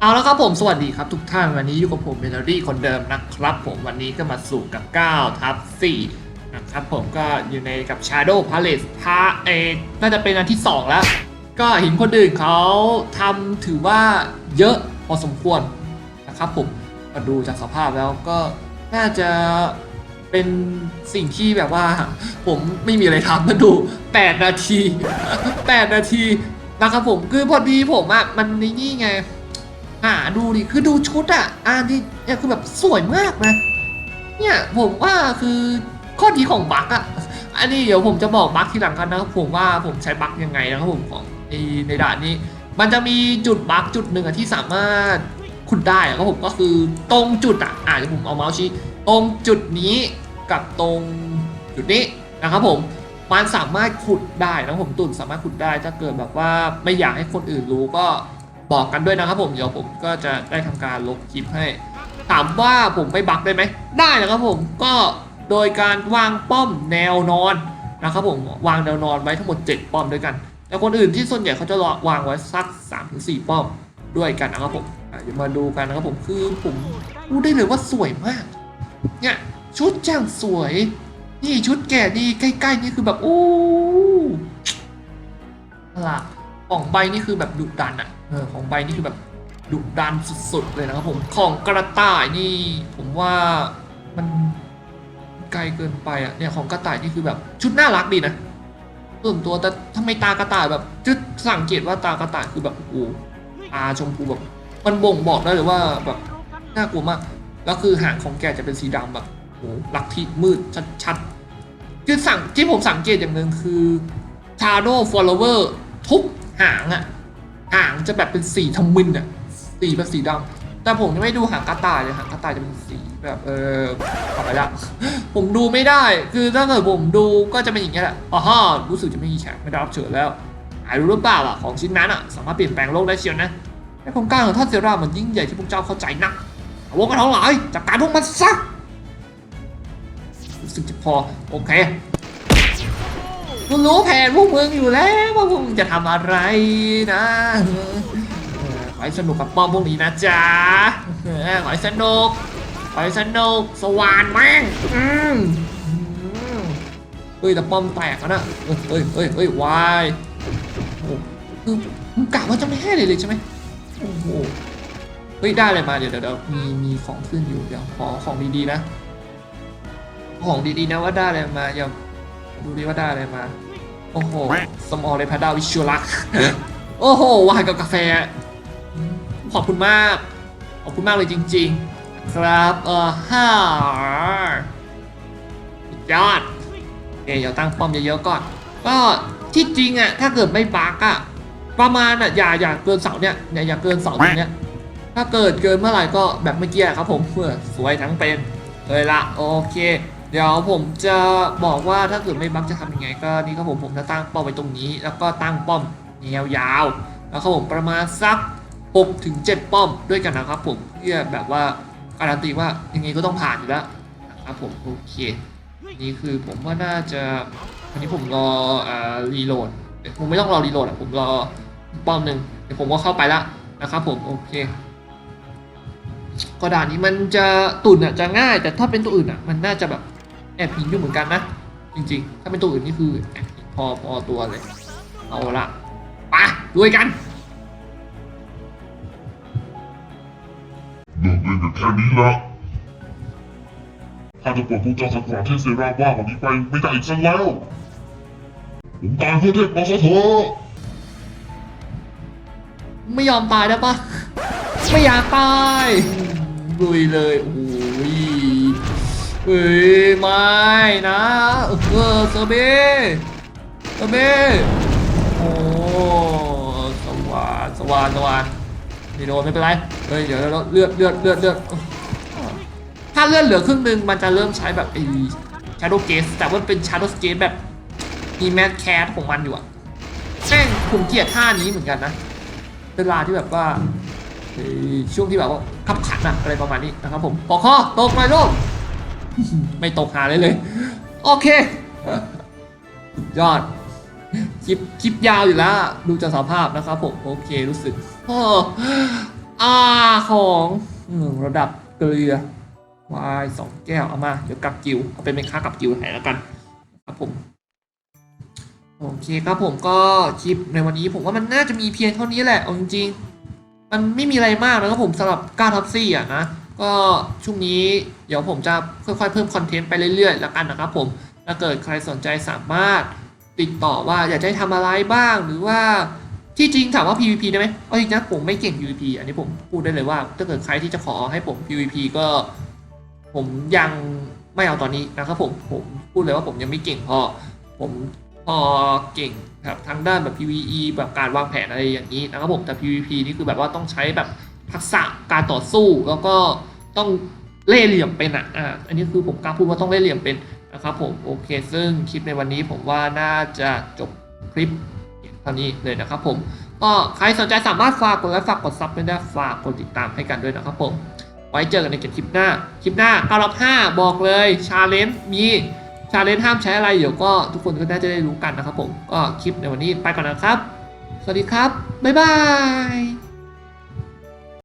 เอาแล้วครับผมสวัสดีครับทุกท่านวันนี้อยู่กับผมเมโลดี้คนเดิมนะครับ ผมวันนี้ก็มาสู่กับ 9 ทับ4นะครับผมก็อยู่ในกับ Shadow Palace พาเอน่าจะเป็นอันที่ 2 แล้ว ก็เห็นคนอื่นเขาทำถือว่าเยอะพอสมควรนะครับผมมาดูจากสภาพแล้วก็น่าจะเป็นสิ่งที่แบบว่า ผมไม่มีอะไรทำมาดู 8 นาที 8 นาทีนะครับผมคือพอดีผมอะมันนี่ไง หาดูดิคือดูชุดอะอ่านี่เนี่ยคือแบบสวยมากนะ เนี่ยผมว่าคือข้อดีของบัคอะอันนี้เดี๋ยวผมจะบอกบัคทีหลังกันนะครับผมว่าผมใช้บัคยังไงนะครับผมของในในด่านนี้ มันจะมีจุดบัคจุดหนึ่งอะที่สามารถขุดได้อะครับผมก็คือตรงจุดอะอ่าเดี๋ยวผมเอาเมาส์ชี้ตรงจุดนี้กับตรงจุดนี้นะครับผมมันสามารถขุดได้นะผมตุ่นสามารถขุดได้ถ้าเกิดแบบว่าไม่อยากให้คนอื่นรู้ก็ บอกกันด้วยนะครับผมเดี๋ยวผมก็จะได้ทำการลบคลิปให้ ถามว่าผมไม่บักได้ไหมได้นะครับผมก็โดยการวางป้อมแนวนอนนะครับผมวางแนวนอนไว้ทั้งหมด 7 ป้อมด้วยกัน แต่คนอื่นที่ส่วนใหญ่เขาจะวางไว้สัก3-4 ป้อมด้วยกันนะครับผมเดี๋ยวมาดูกันนะครับผมคือผมรู้ได้เลยว่าสวยมาก เนี่ยชุดจ้างสวย นี่ชุดแก่ดีใกล้ๆนี่คือแบบโอ้หล่ะ ของใบนี่คือแบบดุดันอะเออของใบนี่คือแบบดุดันสุดๆเลยนะครับผมของกระต่ายนี่ผมว่ามันไกลเกินไปอะเนี่ยของกระต่ายนี่คือแบบชุดน่ารักดีนะส่วนตัวแต่ทำไมตากระต่ายแบบจุดสังเกตว่าตากระต่ายคือแบบโอ้โหตาชมพูแบบมันบ่งบอกได้เลยว่าแบบน่ากลัวมากแล้วคือหางของแกจะเป็นสีดำแบบโอ้หลักที่มืดชัดๆคือสั่งที่ผมสังเกตอย่างหนึ่งคือ Shadow Follower ทุก หางอะหางจะแบบเป็นสีทมึนอะสีแบบสีดำแต่ผมยังไม่ดูหางกระต่ายเลยหางกระต่ายจะเป็นสีแบบเออขอไปละผมดูไม่ได้ คือถ้าเกิดผมดูก็จะเป็นอย่างเงี้ยแหละอ๋อฮะรู้สึกจะไม่มีแขกไม่ได้รับเชิญแล้วหายรู้หรือเปล่าอะของชิ้นนั้นอะสามารถเปลี่ยนแปลงโลกได้เชียวนะแต่โครงการของท่านเซรามันยิ่งใหญ่ที่พวกเจ้าเข้าใจนักเอาวงกันทั้งหลายจัดการพวกมันซะรู้สึกจะพอโอเค กูรู้แผนพวกมึงอยู่แล้วว่าพวกมึงจะทำอะไรนะขอให้สนุกกับป้อมพวกนี้นะจ๊ะขอให้สนุกขอให้สนุกสว่านแม่งอืมเฮ้ยแต่ป้อมแตกแล้วนะเอ้ยเอ้ยเอ้ยเอ้ยวายคือมึงกะว่าจะไม่ให้เลยเลยใช่ไหมโอ้โหเฮ้ยได้อะไรมาเดี๋ยวเดี๋ยวเดี๋ยวมีมีของขึ้นอยู่เดี๋ยวขอของดีๆนะ ของดีๆนะว่าได้อะไรมาอย่า ดูดิว่าได้อะไรมา โอ้โหสมอลเลยพาดาวิชูลัก โอ้โหวายกับกาแฟ ขอบคุณมาก ขอบคุณมากเลยจริง ๆ ครับเออฮ่าสุดยอดโอเคเดี๋ยวตั้งป้อมเยอะๆก่อน ก็ที่จริงอะถ้าเกิดไม่บักอะประมาณอะอย่าอย่าเกินเสาเนี่ยอย่าอย่าเกินเสาตรงเนี้ยถ้าเกิดเกินเมื่อไหร่ก็แบบเมื่อกี้อะครับผมเพื่อสวยทั้งเป็นเลยละโอเคเดี๋ยวผมจะบอกว่าถ้าเกิดไม่บักจะทำยังไง ก็นี่ครับผมผมจะตั้งป้อมไว้ตรงนี้ แล้วก็ตั้งป้อมแนวยาวแล้วครับผมประมาณสัก6ถึง7ป้อมด้วยกันนะครับผมเพื่อแบบว่าการันตีว่ายังไงก็ต้องผ่านอยู่แล้วนะครับผมโอเคนี่คือผมว่าน่าจะอันนี้ผมรออ่ารีโหลดผมไม่ต้องรอรีโหลดอะผมรอป้อมหนึ่งเดี๋ยวผมก็เข้าไปละนะครับผมโอเคก็ด่านนี้มันจะตุ่นอะจะง่าย แต่ถ้าเป็นตัวอื่นอะมันน่าจะแบบ แอบหินอยู่เหมือนกันนะ จริงๆ ถ้าเป็นตัวอื่นนี่คือแอบหินพอพอตัวเลย เอาละไปด้วยกันเลิกเล่นกันแค่นี้ละถ้าจะปลดพวกเจ้าสักกว่าที่เซราว่าวันนี้ไปไม่ได้อีกสักแล้ว ผมตายเพื่อเทพมาซะเถอะไม่ยอมตายได้ปะไม่อยากตายลุยเลยโอ้ย เฮ้ยไม่นะเออเซอร์เบเซอร์เบโอ้สว่านสว่านสว่านไม่โดนไม่เป็นไรเฮ้ยเดี๋ยวเดี๋ยวเลือดเลือดเลือดเลือดถ้าเลือนเหลือครึ่งหนึ่งมันจะเริ่มใช้แบบไอ้ Shadow Gate แต่ว่าเป็น Shadow Gate แบบมีแม c แคสของมันอยู่อะแม่งผมเกลียดท่านี้เหมือนกันนะเวลาที่แบบว่าช่วงที่แบบว่าขับขันอะอะไรประมาณนี้นะครับผมปอกคอตกหน่อยลูก ไม่ตกหาเลยเลย โอเค ยอด คลิปคลิปยาวอยู่แล้ว ดูจากสภาพนะครับผม โอเครู้สึกอ้อ่าของระดับเกลือวายสองแก้ว เอามา เดี๋ยวกับกิว เอาเป็นเป็นค่ากับกิวแทนแล้วกัน ครับผม โอเคครับผมก็คลิปในวันนี้ผมว่ามันน่าจะมีเพียงเท่านี้แหละเอาจริงๆมันไม่มีอะไรมากนะครับผมสำหรับก้าท็อปซี่อะนะ ก็ช่วงนี้เดี๋ยวผมจะค่อยๆ เพิ่มคอนเทนต์ไปเรื่อยๆแล้วกันนะครับผมถ้าเกิดใครสนใจสามารถติดต่อว่าอยากจะให้ทำอะไรบ้าง หรือว่าที่จริงถามว่า PVP ได้ไหมเอาจริงนะผมไม่เก่ง PVP อันนี้ผมพูดได้เลยว่า ถ้าเกิดใครที่จะขอให้ผม PVP ก็ ผมยังไม่เอาตอนนี้นะครับผมผมพูดเลยว่าผมยังไม่เก่งพอผมพอเก่งครับทางด้านแบบ PVE แบบการวางแผนอะไรอย่างนี้นะครับผมแต่ PVP นี่คือแบบว่าต้องใช้แบบ ทักษะการต่อสู้แล้วก็ต้องเล่ห์เหลี่ยมเป็นอะอ่าอันนี้คือผมกล้าพูดว่าต้องเล่ห์เหลี่ยมเป็นนะครับผมโอเค ซึ่งคลิปในวันนี้ผมว่าน่าจะจบคลิปเท่านี้เลยนะครับผมก็ใครสนใจสามารถฝากกดไลค์ฝากกดซับด้วยนะฝากกดติดตามให้กันด้วยนะครับผมไว้เจอกันในคลิปหน้า คลิปหน้า9รับ5บอกเลยชาเลนจ์มีชาเลนจ์ห้ามใช้อะไรเดี๋ยวก็ทุกคนก็น่าจะได้รู้กันนะครับผมก็คลิปในวันนี้ไปก่อนนะครับ สวัสดีครับ บ๊ายบาย